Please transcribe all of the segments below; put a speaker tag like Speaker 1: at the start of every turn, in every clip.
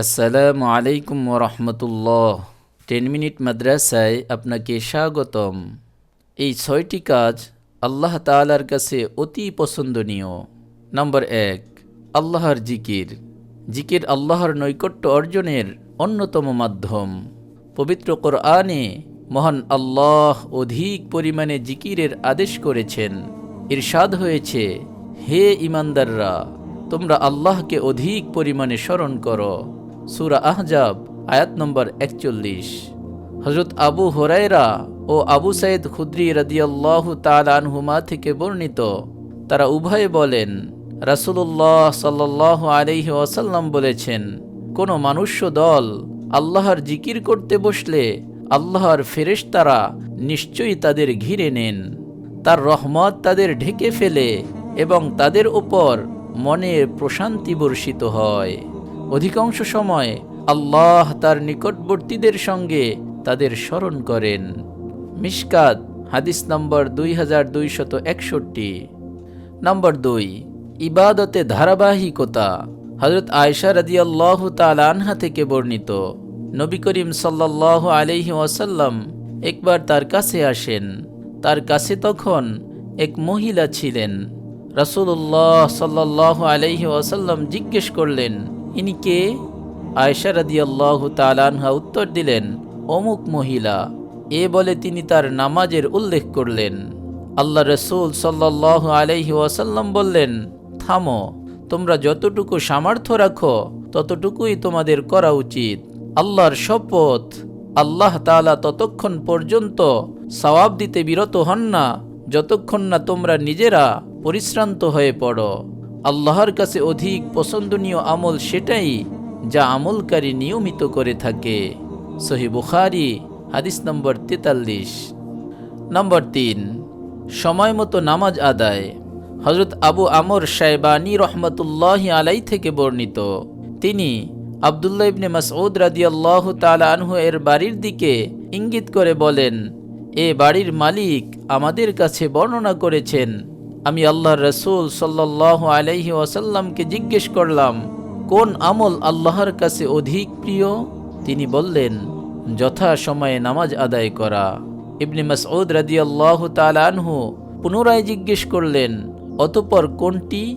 Speaker 1: আসসালামু আলাইকুম রহমতুল্লাহ। Ten minute মাদ্রাসায় আপনাকে স্বাগতম। এই ছয়টি কাজ আল্লাহ তালার কাছে অতি পছন্দনীয়। নম্বর এক, আল্লাহর জিকির। জিকির আল্লাহর নৈকট্য অর্জনের অন্যতম মাধ্যম। পবিত্র কোরআনে মহান আল্লাহ অধিক পরিমাণে জিকিরের আদেশ করেছেন। ইরশাদ হয়েছে, হে ইমানদাররা তোমরা আল্লাহকে অধিক পরিমাণে স্মরণ করো। সুরা আহজাব, আয়াত নম্বর একচল্লিশ। হজরত আবু হরাইরা ও আবু সাইদ খুদ্রি রাদিয়াল্লাহ তালানহুমা থেকে বর্ণিত, তারা উভয়ে বলেন রাসুল্লাহ সাল্লাহ আলহি ওয়াসাল্লাম বলেছেন, কোনো মানুষ্য দল আল্লাহর জিকির করতে বসলে আল্লাহর ফেরেশতারা নিশ্চয়ই তাদের ঘিরে নেন। তার রহমত তাদের ঢেকে ফেলে এবং তাদের উপর মনের প্রশান্তি বর্ষিত হয়। অধিকাংশ সময় আল্লাহ তার নিকটবর্তীদের সঙ্গে তাদের স্মরণ করেন। মিশকাত, হাদিস নম্বর দুই হাজার দুইশত একষট্টি। নম্বর দুই, ইবাদতে ধারাবাহিকতা হজরত আয়সা রাদিয়াল্লাহু তাআলা আনহা থেকে বর্ণিত। নবী করিম সাল্লাল্লাহু আলাইহি ওয়াসাল্লাম একবার তার কাছে আসেন। তার কাছে তখন এক মহিলা ছিলেন। রাসূলুল্লাহ সাল্লাল্লাহু আলাইহি ওয়াসাল্লাম জিজ্ঞেস করলেন ইনি কে আয়সা রাদিয়াল্লাহু তাআলা আনহা উত্তর দিলেন, অমুক মহিলা, এ বলে তিনি তার নামাজের উল্লেখ করলেন। আল্লাহ রসুল সাল্লাহ আলহি ওয়াসাল্লাম বললেন, থামো, তোমরা যতটুকু সামর্থ্য রাখো, ততটুকুই তোমাদের করা উচিত। আল্লাহর শপথ, আল্লাহ তাআলা ততক্ষণ পর্যন্ত সওয়াব দিতে বিরত হন না, যতক্ষণ না তোমরা নিজেরা পরিশ্রান্ত হয়ে পড়ো। আল্লাহর কাছে অধিক পছন্দনীয় আমল সেটাই যা আমলকারী নিয়মিত করে থাকে। সহি বুখারি, হাদিস নম্বর তেতাল্লিশ। নম্বর তিন, সময় মতো নামাজ আদায়। হজরত আবু আমর সাহেবানী রহমতুল্লাহ আলাই থেকে বর্ণিত। তিনি আবদুল্লাহ ইবনে মাসউদ রাদিয়াল্লাহ তাআলা আনহু এর বাড়ির দিকে ইঙ্গিত করে বলেন, এ বাড়ির মালিক আমাদের কাছে বর্ণনা করেছেন আমি আল্লাহ রসুল সাল্লাহ আলাইহি ওয়াসাল্লামকে জিজ্ঞেস করলাম, কোন আমল আল্লাহর কাছে অধিক প্রিয়? তিনি বললেন যথা সময়ে নামাজ আদায় করা। ইবনে মাসউদ রাদিয়াল্লাহ তাআলা আনহু পুনরায় জিজ্ঞেস করলেন, অতপর কোনটি?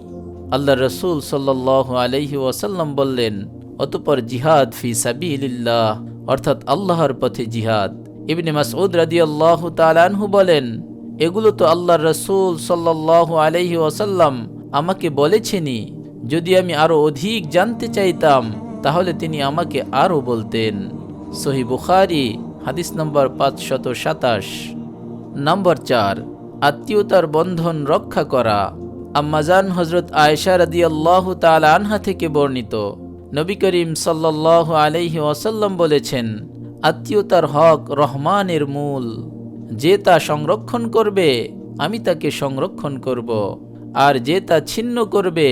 Speaker 1: আল্লাহ রসুল সাল্লাহ আলাইহি ওয়াসাল্লাম বললেন, অতপর জিহাদ ফি সাবিলিল্লাহ, অর্থাৎ আল্লাহর পথে জিহাদ। ইবনে মাসউদ রাদিয়াল্লাহ তাআলা আনহু বলেন এগুলো তো আল্লাহর রসুল সাল্লাহ আলাইহি ওয়াসাল্লাম আমাকে বলেছেনই। যদি আমি আরও অধিক জানতে চাইতাম, তাহলে তিনি আমাকে আরও বলতেন। সহি বুখারি, হাদিস নম্বর পাঁচশত সাতাশ। নম্বর চার, আত্মীয়তার বন্ধন রক্ষা করা। আম্মাজান হজরত আয়েশা রাদি আল্লাহ তাল আনহা থেকে বর্ণিত। নবী করিম সাল্লাহ আলহি ওয়াসাল্লাম বলেছেন, আত্মীয়তার হক রহমানের মূল। যে তা সংরক্ষণ করবে, আমি তাকে সংরক্ষণ করব। আর যে তা ছিন্ন করবে,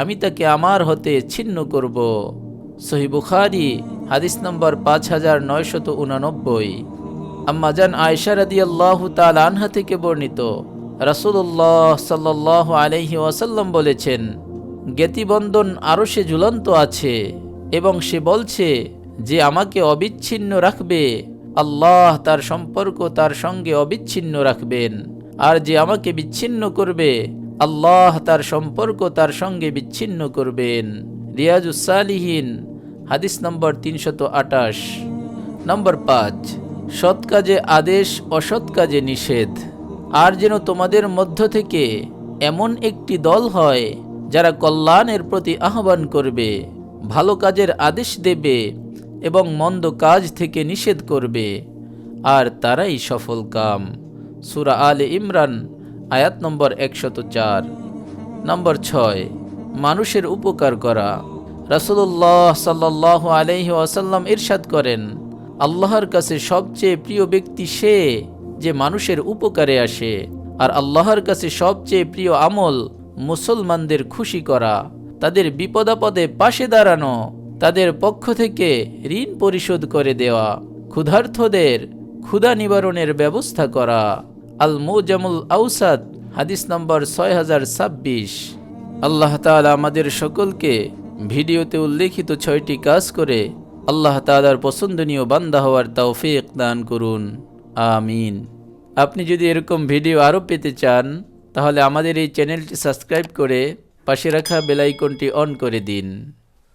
Speaker 1: আমি তাকে আমার হতে ছিন্ন করব। সহি বুখারি, হাদিস নম্বর পাঁচ হাজার নয়শত উনানব্বই। আম্মাজান আয়সা রাদি আল্লাহ তাল আনহা থেকে বর্ণিত রাসুল্লাহ সাল্লাহ আলহি ওয়াসাল্লাম বলেছেন, জ্ঞাতিবন্ধন আরও সে ঝুলন্ত আছে এবং সে বলছে, যে আমাকে অবিচ্ছিন্ন রাখবে আল্লাহ তার সম্পর্ক তার সঙ্গে অবিচ্ছিন্ন রাখবেন। আর যে আমাকে বিচ্ছিন্ন করবে, আল্লাহ তার সম্পর্ক তার সঙ্গে বিচ্ছিন্ন করবেন। রিয়াজুসালিহীন হাদিস নম্বর তিনশত আটাশ। নম্বর পাঁচ, সৎ কাজে আদেশ, অসৎ কাজে নিষেধ। আর যেন তোমাদের মধ্য থেকে এমন একটি দল হয়, যারা কল্যাণের প্রতি আহ্বান করবে, ভালো কাজের আদেশ দেবে এবং মন্দ কাজ থেকে নিষেধ করবে, আর তারাই সফল কাম। সুরা আলে ইমরান, আয়াত নম্বর একশত চার। নম্বর ছয়, মানুষের উপকার করা। রাসুল্লাহ সাল্লাহ আলহি আসাল্লাম ইরশাদ করেন, আল্লাহর কাছে সবচেয়ে প্রিয় ব্যক্তি সে যে মানুষের উপকারে আসে, আর আল্লাহর কাছে সবচেয়ে প্রিয় আমল মুসলমানদের খুশি করা, তাদের বিপদাপদে পাশে দাঁড়ানো তাদের পক্ষ থেকে ঋণ পরিশোধ করে দেওয়া ক্ষুধার্থদের ক্ষুধা নিবারণের ব্যবস্থা করা। আল মুজামুল আউসাদ হাদিস নম্বর ছয় হাজার ছাব্বিশ। আল্লাহ তালা আমাদের সকলকে ভিডিওতে উল্লেখিত ছয়টি কাজ করে আল্লাহ তালার পছন্দনীয় বান্দা হওয়ার তৌফিক দান করুন। আমিন। আপনি যদি এরকম ভিডিও আরও পেতে চান, তাহলে আমাদের এই চ্যানেলটি সাবস্ক্রাইব করে পাশে রাখা বেলাইকনটি অন করে দিন।